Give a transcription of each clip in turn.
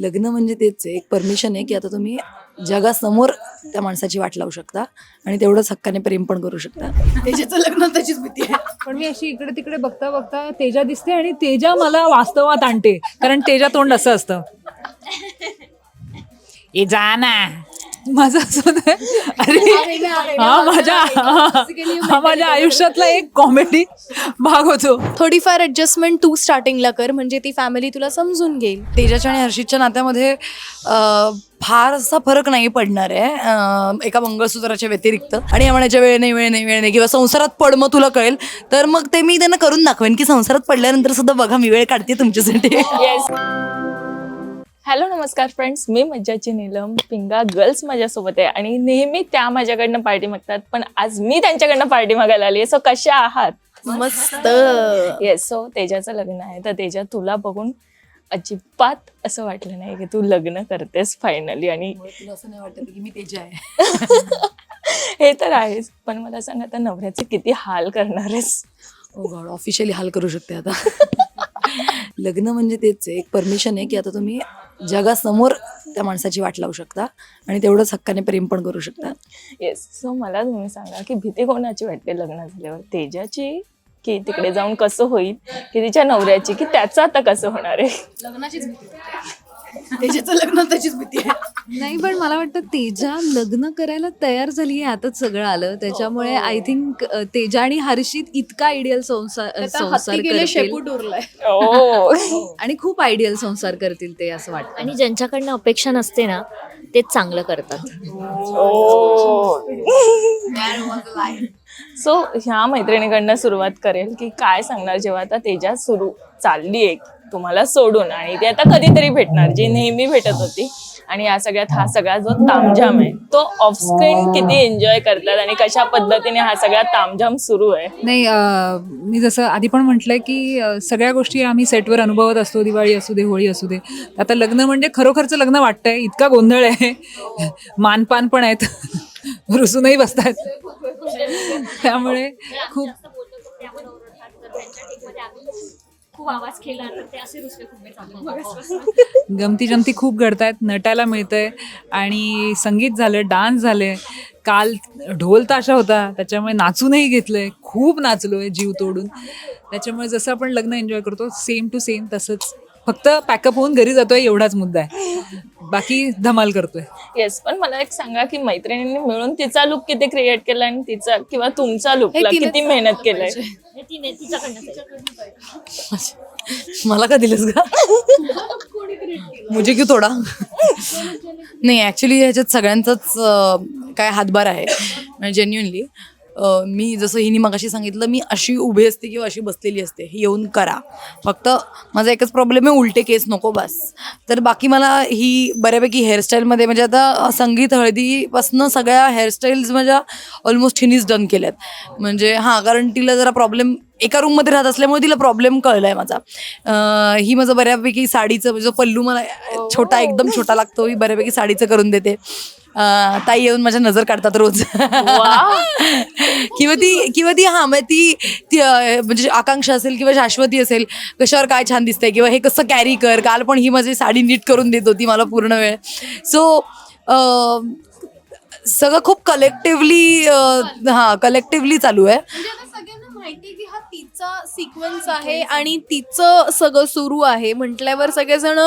लग्न म्हणजे तेच आहे. एक परमिशन आहे की आता तुम्ही जगासमोर त्या माणसाची वाट लावू शकता आणि तेवढंच हक्काने प्रेम पण करू शकता. त्याच्याचं लग्न त्याचीच भीती आहे. पण मी अशी इकडे तिकडे बघता बघता तेजा दिसते आणि तेजा मला वास्तवात आणते. कारण तेजा तोंड असं असतं. ए जा ना. माझं असं अरे हा माझ्या हा माझ्या आयुष्यातला एक कॉमेडी भाग होतो. थोडीफार ऍडजस्टमेंट तू स्टार्टिंगला कर म्हणजे ती फॅमिली तुला समजून घेईल. तेजाच्या आणि हर्षितच्या नात्यामध्ये अं, फारसा फरक नाही पडणार आहे. एका मंगळसूत्राच्या व्यतिरिक्त. आणि या म्हणायच्या वेळ नाही वेळ नाही वेळ नाही. किंवा संसारात पड मग तुला कळेल. तर मग ते मी त्यांना करून दाखवेन की संसारात पडल्यानंतर सुद्धा बघा मी वेळ काढते तुमच्यासाठी. येस हॅलो नमस्कार फ्रेंड्स मी मज्जाची नीलम. पिंगा गर्ल्स माझ्यासोबत आहे आणि नेहमी त्या माझ्याकडनं पार्टी मागतात. पण आज मी त्यांच्याकडनं पार्टी मागायला आली सो कशा आहात? मस्त. येस सो तेजाचं लग्न आहे. तर तेजा तुला बघून अजिबात असं वाटलं नाही की तू लग्न करतेस फायनली आणि तुला असं नाही वाटत की मी तेजा आहे. हे तर आहेस पण मला सांग आता नवऱ्याचे किती हाल करणार आहेस? ओ गॉड ऑफिशियली हाल करू शकते आता. लग्न म्हणजे तेच एक परमिशन आहे की आता तुम्ही जगासमोर त्या माणसाची वाट लावू शकता आणि तेवढंच हक्काने प्रेम पण करू शकता. येस सो मला तुम्ही सांगा की भीती कोणाची वाटते लग्न झाल्यावर? तेजाची? की तिकडे जाऊन कसं होईल? की तिच्या नवऱ्याची? की त्याचं आता कसं होणार आहे? लग्नाचीच त्याच्याचं लग्न त्याचीच भीती आहे. नाही पण मला वाटतं तेजा लग्न करायला तयार झाली आहे आताच सगळं आलं. त्याच्यामुळे आय थिंक तेजा आणि हर्षित इतका आयडियल संसार संसार गेले करतील. शेपूट उरलाय ओ आणि खूप आयडियल संसार करतील ते असं वाटतं. आणि ज्यांच्याकडनं अपेक्षा नसते ना तेच चांगलं करतात. सो ह्या मैत्रिणीकडनं सुरुवात करेल की काय सांगणार जेव्हा आता तेजा सुरू चालली आहे तुम्हाला सोडून आणि ती आता कधीतरी भेटणार जी नेहमी भेटत होती. आणि या सगळ्यात हा सगळा जो तामझाम आहे तो ऑफस्क्रीन किती एन्जॉय करतात आणि कशा पद्धतीने हा सगळा तामझाम सुरू आहे? नाही मी जसं आधी पण म्हटलंय की सगळ्या गोष्टी आम्ही सेटवर अनुभवत असतो दिवाळी असू दे होळी असू दे. आता लग्न म्हणजे खरोखरचं लग्न वाटतंय इतका गोंधळ आहे. मानपान पण आहेत. रुसूनही बसतात त्यामुळे खूप खूप आवाज केला तर ते असे रुसवे खूप चालू गमती जमती खूप घडतायत नटायला मिळतंय आणि संगीत झालं डान्स झाले काल ढोल ताशा होता त्याच्यामुळे नाचूनही घेतलंय खूप नाचलोय जीव तोडून. त्याच्यामुळे जसं आपण लग्न एन्जॉय करतो सेम टू सेम तसंच. फक्त पॅकअप होऊन घरी जातोय एवढाच मुद्दा आहे. बाकी धमाल करतोय. येस पण मला एक सांगा की मैत्रिणींनी मिळून तिचा लुक किती क्रिएट केला आणि तिचा किंवा तुमचा तिनेच किती मेहनत केलंय? हे मला का दिलंस का मुझे क्यों थोडा नाही ऍक्च्युली ह्याच्यात सगळ्यांचाच अं, काय हातभार आहे. म्हणजे जेन्युनली मी जसं हिनी मगाशी सांगितलं मी अशी उभी असते किंवा अशी बसलेली असते. ही येऊन करा. फक्त माझा एकच प्रॉब्लेम आहे उलटे केस नको बस. तर बाकी मला ही बऱ्यापैकी हेअरस्टाईलमध्ये म्हणजे आता संगीत हळदीपासनं सगळ्या हेअरस्टाईल्स माझ्या ऑलमोस्ट हिनीच डन केल्यात. म्हणजे हां कारण तिला जरा प्रॉब्लेम एका रूममध्ये राहत असल्यामुळे तिला प्रॉब्लेम कळलाय माझा. अं, ही माझं बऱ्यापैकी साडीचं म्हणजे पल्लू मला छोटा एकदम छोटा लागतो. ही बऱ्यापैकी साडीचं करून देते. अं, ताई येऊन माझ्या नजर काढतात रोज. किंवा ती किंवा ती हा मग ती ती अं, म्हणजे आकांक्षा असेल किंवा शाश्वती असेल कशावर काय छान दिसतंय किंवा हे कसं कॅरी कर काल पण ही माझी साडी नीट करून देत होती मला पूर्ण वेळ. सो सगळं खूप कलेक्टिव्हली हा कलेक्टिव्हली चालू आहे. म्हणजे माहिती की हा तिचा सिक्वेन्स आहे आणि तिचं सगळं सुरू आहे. म्हटल्यावर सगळेजण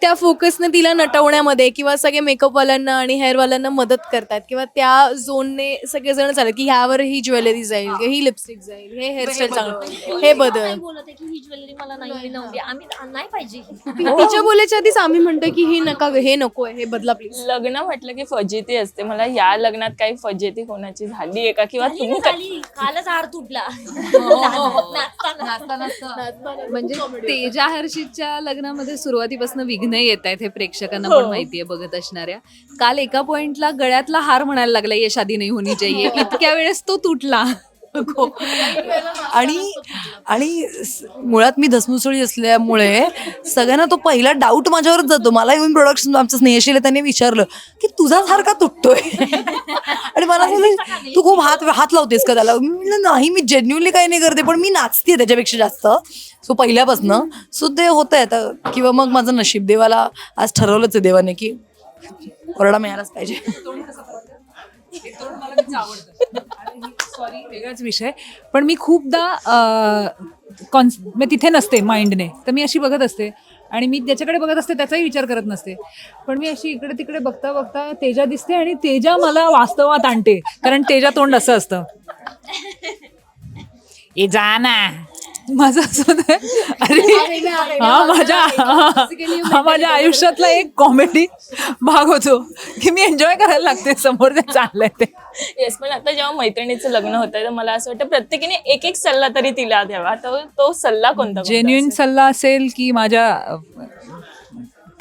त्या फोकसने तिला नटवण्यामध्ये किंवा सगळे मेकअपवाल्यांना आणि हेअरवाल्यांना मदत करतात किंवा त्या झोनने सगळेजण चालत की ह्यावर ही ज्वेलरी जाईल किंवा ही लिपस्टिक जाईल हे हेअरस्टाईल चांगलं. हे बदल. बोलत आहे की ही ज्वेलरी मला नाही नव्हती. आम्ही नाही पाहिजे. ती- तिच्या बोलायच्या आधीच आम्ही म्हणतो की ही नका हे नको हे बदला प्लीज लग्न म्हटलं की फजिती असते. मला या लग्नात काही फजिती कोणाची झाली आहे का? किंवा झाली तुम्ही झाली. कालच हार तुटला. म्हणजे तेजा हर्षितच्या लग्नामध्ये सुरुवातीपासून विघ्न येत आहेत हे प्रेक्षकांना पण माहितीये बघत असणाऱ्या. काल एका पॉइंटला गळ्यातला हार म्हणायला लागला ये शादी नाही होनी चाहिए. इतक्या वेळेस तो तुटला. नको. आणि आणि मुळात मी धसमुसळी असल्यामुळे सगळ्यांना तो पहिला डाऊट माझ्यावरच जातो. मला येऊन प्रोडक्शन आमचं स्नेहशील त्यांनी विचारलं की तुझा का तुटतोय. आणि मला तू खूप हात हात लावतेस का त्याला? नाही मी जेन्युनली काही नाही करते पण मी नाचते त्याच्यापेक्षा जास्त. सो पहिल्यापासनं. सो ते होत आहे आता. किंवा मग माझं नशीब देवाला आज ठरवलंच आहे देवाने की ओरडा मिळालाच पाहिजे. सॉरी वेगळाच विषय. पण मी खूपदा कॉन्स मी तिथे नसते माइंडने. तर मी अशी बघत असते. आणि मी ज्याच्याकडे बघत असते त्याचाही विचार करत नसते. पण मी अशी इकडे तिकडे बघता बघता तेजा दिसते आणि तेजा मला वास्तवात आणते. कारण तेजा तोंड असं असतं. ए जा ना. माझं असं अरे हा माझ्या हा माझ्या आयुष्यातला एक कॉमेडी भाग होतो की मी एन्जॉय करायला लागते समोर जे चाललंय ते. येस पण आता जेव्हा मैत्रिणीचं लग्न होतं तर मला असं वाटतं प्रत्येकीने एक एक सल्ला तरी तिला द्यावा. तर तो सल्ला कोणता कोणता जेन्युइन असेल? सल्ला असेल की माझ्या अ,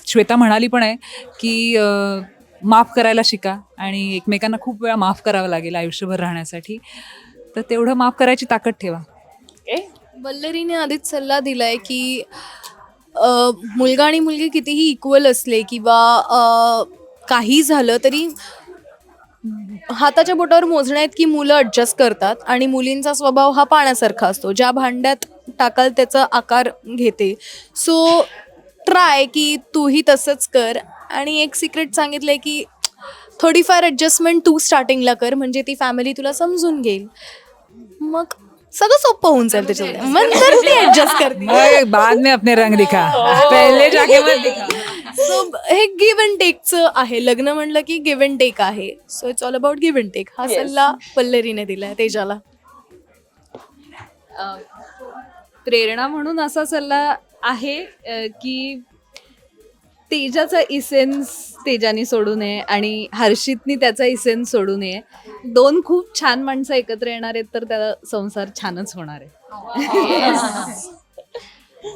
श्वेता म्हणाली पण आहे की अ, माफ करायला शिका आणि एकमेकांना खूप वेळा माफ करावं लागेल आयुष्यभर राहण्यासाठी. तर तेवढं माफ करायची ताकद ठेवा. वल्लरीने आधीच सल्ला दिलाय की अ, मुलगा आणि मुलगी कितीही इक्वल असले किंवा अ, काही झालं तरी हाताच्या बोटावर मोजण्या आहेत की मुलं ॲडजस्ट करतात आणि मुलींचा स्वभाव हा पाण्यासारखा असतो. ज्या भांड्यात टाकाल त्याचा आकार घेते. सो ट्राय की तूही तसंच कर. आणि एक सिक्रेट सांगितलं आहे की थोडीफार ॲडजस्टमेंट तू स्टार्टिंगला कर म्हणजे ती फॅमिली तुला समजून घेईल. मग सगळं सोपं होऊन जाईल त्याच्यात मग तर ती ऍडजस्ट करते मग बाद में अपने रंग दिखा. पहले जाके मत दिखा. सो हे गिव्ह अँड टेकचं आहे. लग्न म्हणलं की गिव्ह अँड टेक आहे. So it's all about give and take हा. सल्ला पल्लरीने दिलाय तेजाला. प्रेरणा म्हणून असा सल्ला आहे अ, की तेजाचा इसेन्स तेजाने सोडू नये आणि हर्षितनी त्याचा इसेन्स सोडू नये. दोन खूप छान माणसं एकत्र येणार आहेत तर त्याला संसार छानच होणार आहे.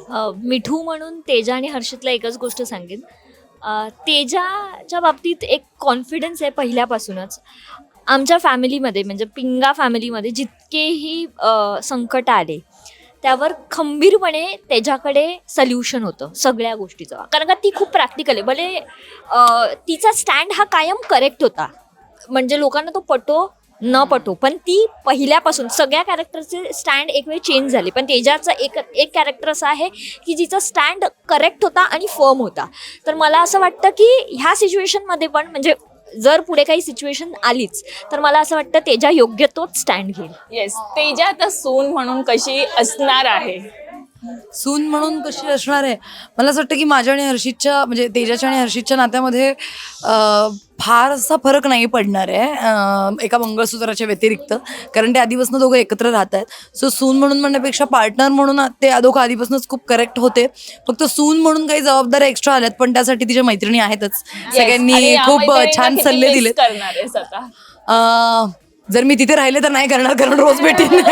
अ, मिठू म्हणून तेजा आणि हर्षितला एकच गोष्ट सांगेन. अ, तेजाच्या बाबतीत एक कॉन्फिडन्स आहे पहिल्यापासूनच. आमच्या फॅमिलीमध्ये म्हणजे पिंगा फॅमिलीमध्ये जितकेही अ, संकट आले त्यावर खंबीरपणे त्याच्याकडे सल्युशन होतं सगळ्या गोष्टीचं. कारण का ती खूप प्रॅक्टिकल आहे. भले तिचा स्टँड हा कायम करेक्ट होता. म्हणजे लोकांना तो पटो न पटो. पण ती पहिल्यापासून सगळ्या कॅरेक्टरचे स्टँड एक वेळ चेंज झाले. पण तेजाचा एक एक कॅरेक्टर असं आहे की जिचा स्टँड करेक्ट होता आणि फर्म होता. तर मला असं वाटतं की ह्या सिच्युएशनमध्ये पण म्हणजे जर पुढे काही सिच्युएशन आलीच तर मला असं वाटतं तेजा योग्य तोच स्टँड घेईल. येस तेजा आता सून म्हणून कशी असणार आहे? सून म्हणून कशी असणार आहे? मला असं वाटतं की माझ्या आणि हर्षितच्या म्हणजे तेजाच्या आणि हर्षितच्या नात्यामध्ये फारसा फरक नाही पडणार आहे एका मंगळसूत्राच्या व्यतिरिक्त. कारण ते आधीपासून दोघं एकत्र राहत आहेत सो सून म्हणून म्हणण्यापेक्षा पार्टनर म्हणून ते दोघं आधीपासूनच खूप करेक्ट होते. फक्त सून म्हणून काही जबाबदाऱ्या एक्स्ट्रा आल्यात पण त्यासाठी तिच्या मैत्रिणी आहेतच. सगळ्यांनी खूप छान सल्ले दिलेत. जर मी तिथे राहिले तर नाही करणार कारण रोज भेटेन.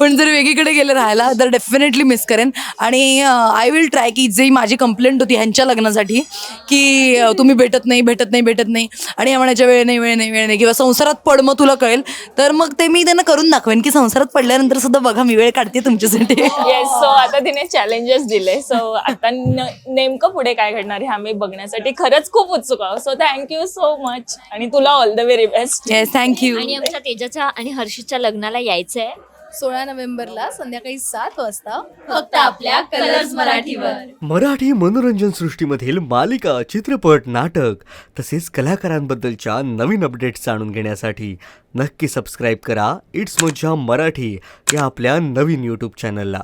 पण जर वेगळीकडे गेले राहायला तर डेफिनेटली मिस करेन. आणि आय विल ट्राय की जे माझी कंप्लेंट होती ह्यांच्या लग्नासाठी की तुम्ही भेटत नाही भेटत नाही भेटत नाही. आणि म्हणायच्या वेळ नाही वेळ नाही वेळ नाही. किंवा संसारात पड मग तुला कळेल. तर मग ते मी त्यांना करून दाखवेन की संसारात पडल्यानंतर सुद्धा बघा मी वेळ काढते तुमच्यासाठी. येस सो आता तिने चॅलेंजेस दिले. सो आता नेमकं पुढे काय घडणार आहे आम्ही बघण्यासाठी खरंच खूप उत्सुक आहोत. सो थँक्यू सो मच आणि तुला all the very best yes thank you आणि आमच्या तेजाच्या आणि हर्षितच्या लग्नाला यायचं आहे सोळा नोव्हेंबरला संध्याकाळी सात वाजता फक्त आपल्या कलर्स मराठीवर. मराठी मनोरंजन सृष्टीमधील मालिका चित्रपट नाटक तसेच कलाकारांबद्दलच्या नवीन अपडेट्स जाणून घेण्यासाठी नक्की सबस्क्राईब करा. इट्स मज्जा मराठी या आपल्या नवीन यूट्यूब चॅनलला